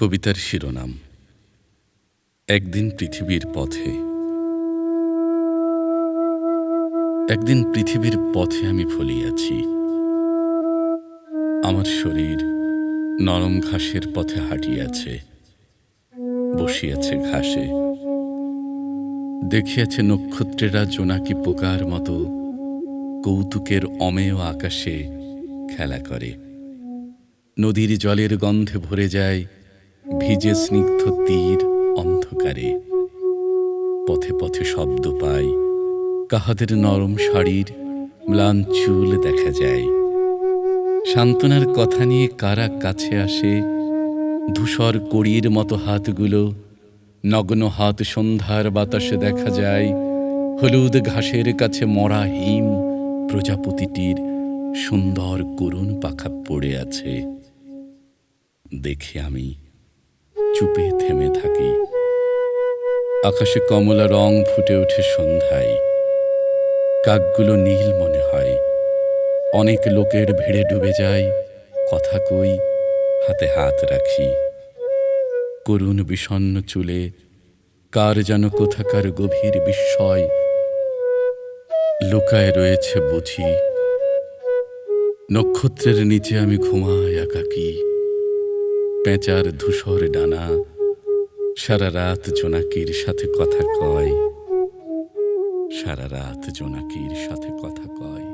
কবিতার শিরোনাম, একদিন পৃথিবীর পথে একদিন পৃথিবীর পথে আমি ফলিয়াছি। আমার শরীর নরম ঘাসের পথে হাঁটিয়াছে, বসিয়াছে ঘাসে। দেখিয়াছে নক্ষত্রেরা জোনাকি পোকার মতো কৌতুকের অমেয় আকাশে খেলা করে। নদীর জলের গন্ধে ভরে যায় ভিজে স্নিগ্ধ তীর অন্ধকারে। পথে পথে শব্দ পাই। কাহাদের নরম শাড়ির ম্লান চুল দেখা যায়। সান্ত্বনার কথা নিয়ে কারা কাছে আসে? ধূসর কড়ির মতো হাতগুলো, নগ্ন হাত সন্ধ্যার বাতাসে দেখা যায়। হলুদ ঘাসের কাছে মরা হিম প্রজাপতিটির সুন্দর করুণ পাখা পড়ে আছে। দেখে আমি চুপে থেমে থাকি। আকাশে কমলা রং ফুটে ওঠে সন্ধ্যায়। কাকগুলো নীল মনে হয়। অনেক লোকের ভিড়ে ডুবে যায় কথা কই, হাতে হাত রাখি। করুণ বিষণ্ণ চুলে কার যেন কোথাকার গভীর বিস্ময়। লোকায় রয়েছে বুঝি। নক্ষত্রের নিচে আমি ঘুমাই একাকী। পেঁচার ধূসর ডানা, সারা রাত জোনাকির সাথে কথা কয়, সারা রাত জোনাকির সাথে কথা কয়।